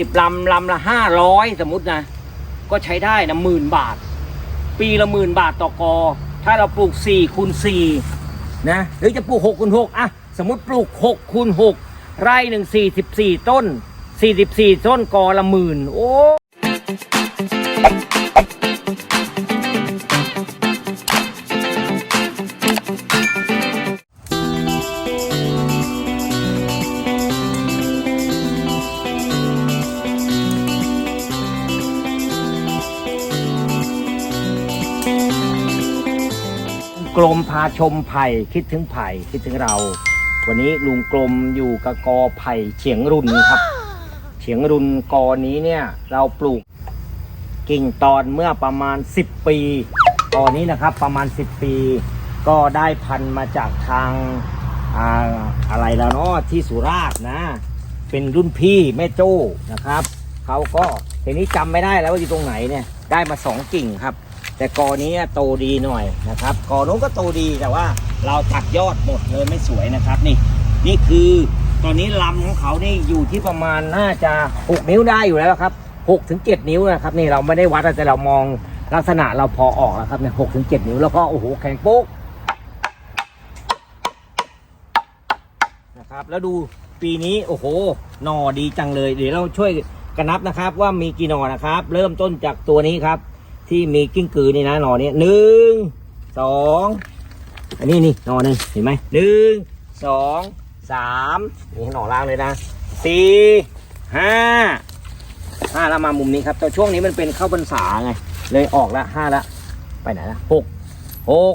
สิบลำลำละห้าร้อยสมมตินะ ก็ใช้ได้นะหมื่นบาท ปีละหมื่นบาทต่อกอ ถ้าเราปลูกสี่คูณสี่นะ หรือจะปลูกหกคูณหกอะสมมติปลูกหกคูณหกไร่หนึ่งสี่สิบสี่ต้นสี่สิบสี่ต้นกอละหมื่นโอ้ ลมพาชมไผ่คิดถึงไผ่คิดถึงเรา วันนี้ลุงกลมอยู่กับกอไผ่เฉียงรุนครับ เฉียงรุนกอนี้เนี่ยเราปลูกกิ่งตอนเมื่อประมาณ 10 ปีกอนี้นะครับประมาณ 10 ปี ก็ได้พันมาจากทางอาอะไรแล้วเนาะที่สุราษฎร์นะ เป็นรุ่นพี่แม่โจ้นะครับเขาก็ทีนี้จำไม่ได้แล้วว่าอยู่ตรงไหนเนี่ยได้มาสองกิ่งครับ แต่กอนี้โตดีหน่อยนะครับกอนู้นก็โตดีแต่ว่าเราตัดยอดหมดเลยไม่สวยนะครับนี่ นี่คือตอนนี้ลำของเขานี่อยู่ที่ประมาณน่าจะ6นิ้วได้อยู่แล้วครับ6ถึง7นิ้วนะครับนี่เราไม่ได้วัดแต่เรามองลักษณะเราพอออกแล้วครับเนี่ยหถึงเนิ้วแล้วก็โอ้โหแข็งโป๊กนะครับแล้วดูปีนี้โอ้โหหน่อดีจังเลย เดี๋ยวเราช่วยกันนับนะครับ ว่ามีกี่หน่อนะครับ เริ่มต้นจากตัวนี้ครับ ที่มีกิ้งกือนี่นะหน่อนี้หนึ่งสองอันนี้นี่หน่อหนึ่งเห็นไหมหนึ่งสองสามนี่หน่อล่างเลยนะสี่ห้าห้าแล้วมามุมนี้ครับแต่ช่วงนี้มันเป็นเข้าพรรษาไง เลยออกละห้าละ ไปไหนละหกหก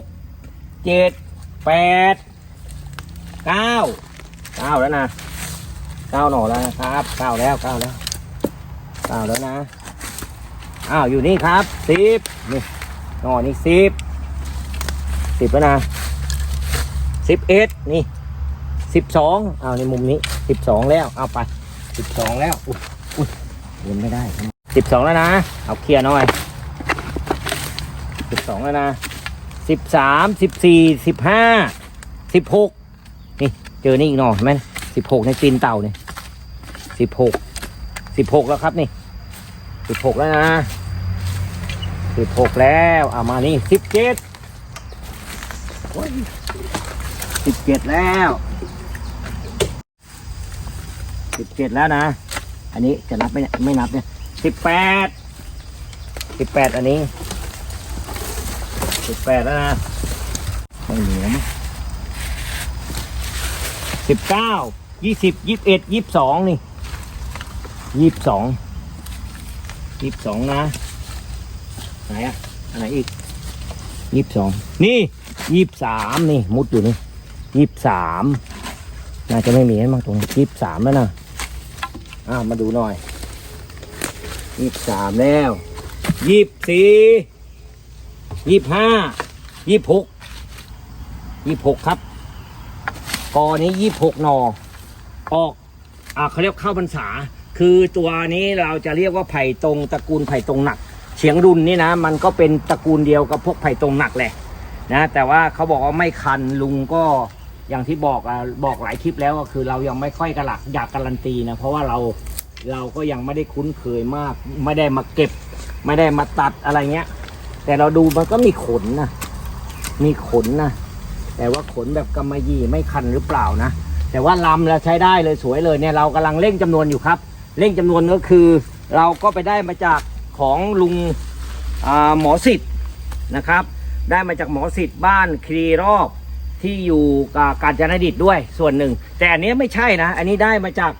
เจ็ดแปดเก้าเก้าแล้วนะเก้าหน่อแล้วนะครับเก้าแล้วเก้าแล้วเก้าแล้วนะ อ้าวอยู่นี่ครับสิบนี่นอนี่สิบสิบแล้วนะสิบเอ็ดนี่สิบสองอ้าวในมุมนี้สิบสองแล้วเอาไปสิบสองแล้วอุ้ยอุ้ยเล่นไม่ได้สิบสองแล้วนะเอาเคลียร์หน่อยสิบสองแล้วนะสิบสามสิบสี่สิบห้าสิบหกนี่เจอนี่อีกหน่อเห็นไหมสิบหกในตีนเต่าเนี่ยสิบหกสิบหกแล้วครับนี่ สิบหกแล้วนะสิบหกแล้วเอามานี่สิบเจ็ดสิบเจ็ดแล้วสิบเจ็ดแล้วนะ อันนี้จะนับไม่ไม่นับเนี่ยสิบแปดสิบแปดอันนี้สิบแปดแล้วนะไม่เหนียมสิบเก้ายี่สิบยี่สิบเอ็ดยี่สิบสองนี่ยี่สิบสอง ยี่สิบสองนะไหนอะอันไหนอีกยี่สิบสองนี่ยี่สิบสามนี่มุดอยู่นี่ยี่สิบสามน่าจะไม่มีให้มั้งตรงยี่สิบสามแล้วนะอ่ามาดูหน่อยยี่สิบสามแล้วยี่สิบสี่ยี่สิบห้ายี่สิบหกยี่สิบหกครับกอนี้ยี่สิบหกนอออกอ่าเขาเรียกเข้าพรรษา คือตัวนี้เราจะเรียกว่าไผ่ตรงตระกูลไผ่ตรงหนัก เฉียงรุนนี่นะ มันก็เป็นตระกูลเดียวกับพวกไผ่ตรงหนักแหละนะแต่ว่าเขาบอกว่าไม่คันลุงก็อย่างที่บอกอะบอกหลายคลิปแล้วก็คือเรายังไม่ค่อยกระหลักอยากการันตีนะเพราะว่าเราเราก็ยังไม่ได้คุ้นเคยมาก ไม่ได้มาเก็บ ไม่ได้มาตัดอะไรเงี้ย แต่เราดูมันก็มีขนนะมีขนนะแต่ว่าขนแบบกำมะหยี่ไม่คันหรือเปล่านะแต่ว่าลำเราใช้ได้เลยสวยเลยเนี่ยเรากำลังเร่งจำนวนอยู่ครับ เร่งจำนวนก็คือ เราก็ไปได้มาจากของลุงหมอสิทธิ์นะครับ ได้มาจากหมอสิทธิ์บ้านครีรอบที่อยู่กับกาญจนดิตด้วยส่วนหนึ่ง แต่อันนี้ไม่ใช่นะ อันนี้ได้มาจาก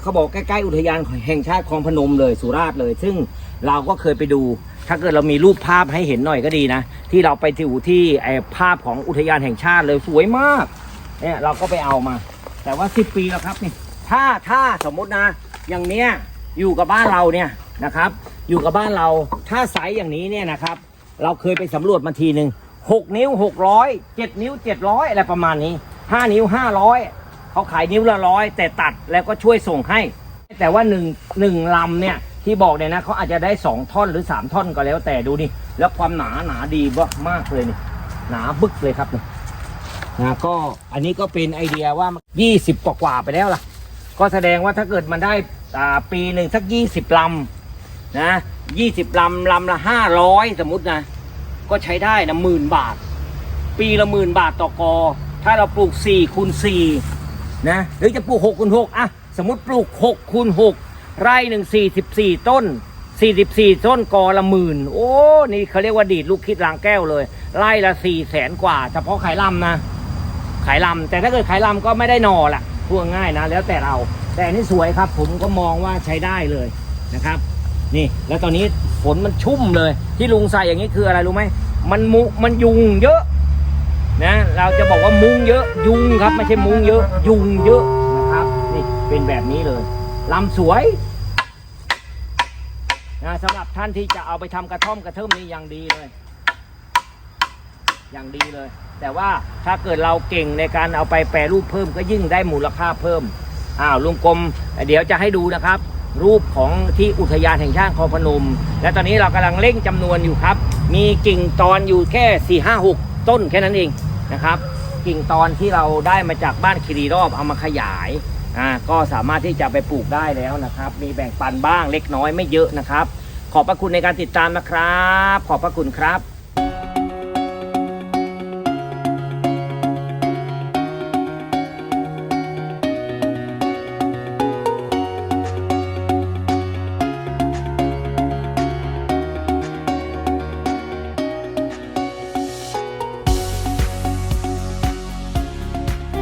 เขาบอกใกล้ๆอุทยานแห่งชาติคลองพนมเลยสุราษฎร์เลย ซึ่งเราก็เคยไปดู ถ้าเกิดเรามีรูปภาพให้เห็นหน่อยก็ดีนะ ที่เราไปที่ที่ไอภาพของอุทยานแห่งชาติเลยสวยมากเนี่ยเราก็ไปเอามา แต่ว่าสิบปีแล้วครับนี่ถ้าถ้าสมมตินะ อย่างเนี้ยอยู่กับบ้านเราเนี่ยนะครับ อยู่กับบ้านเราถ้าไซส์อย่างนี้เนี่ยนะครับ เราเคยไปสำรวจมาทีหนึ่งหกนิ้วหกร้อยเจ็ดนิ้วเจ็ดร้อยอะไรประมาณนี้ห้านิ้วห้าร้อยเขาขายนิ้วละร้อยแต่ตัดแล้วก็ช่วยส่งให้ แต่ว่าหนึ่งหนึ่งลำเนี่ยที่บอกเนี่ยนะเขาอาจจะได้สองท่อนหรือสามท่อนก็แล้วแต่ดูนี่แล้วความหนาหนาดีมากเลยนี่หนาบึกเลยครับนี่นะก็อันนี้ก็เป็นไอเดียว่า 20 กว่ากว่าไปแล้วล่ะ ก็แสดงว่าถ้าเกิดมันได้อ่าปีหนึ่งสักยี่สิบลำนะยี่สิบลำลำละห้าร้อยสมมตินะ ก็ใช้ได้นะหมื่นบาท ปีละหมื่นบาทต่อกอ ถ้าเราปลูกสี่คูณสี่นะหรือจะปลูกหกคูณหกอะสมมติปลูกหกคูณหกไร่หนึ่งสี่สิบสี่ต้นสี่สิบสี่ต้นกอละหมื่น โอ้ นี่เขาเรียกว่าดีดลูกคิดรางแก้วเลย ไร่ละสี่แสนกว่า เฉพาะขายลำนะ ขายลำแต่ถ้าเกิดขายลำก็ไม่ได้นอละ พูดง่ายนะ แล้วแต่เรา แต่นนี่สวยครับ ผมก็มองว่าใช้ได้เลยนะครับ นี่แล้วตอนนี้ฝนมันชุ่มเลย ที่ลุงใส่อย่างนี้คืออะไรรู้ไหมมันมุมันยุงเยอะนะเราจะบอกว่ามุงเยอะยุงครับไม่ใช่มุงเยอะ ยุงเยอะนะครับ นี่เป็นแบบนี้เลยลำสวยนะสำหรับท่านที่จะเอาไปทำกระท่อมกระเทิมนี่อย่างดีเลย อย่างดีเลย แต่ว่าถ้าเกิดเราเก่งในการเอาไปแปรรูปเพิ่มก็ยิ่งได้มูลค่าเพิ่มอ้าวลุงกรมเดี๋ยวจะให้ดูนะครับ รูปของที่อุทยานแห่งชาติคลองพนม และตอนนี้เรากำลังเร่งจำนวนอยู่ครับ มีกิ่งตอนอยู่แค่4ี่ห้าหกต้นแค่นั้นเองนะครับ กิ่งตอนที่เราได้มาจากบ้านคีรีรอบเอามาขยายอ่าก็สามารถที่จะไปปลูกได้แล้วนะครับ มีแบ่งปันบ้างเล็กน้อยไม่เยอะนะครับ ขอบพระคุณในการติดตามนะครับ ขอบพระคุณครับ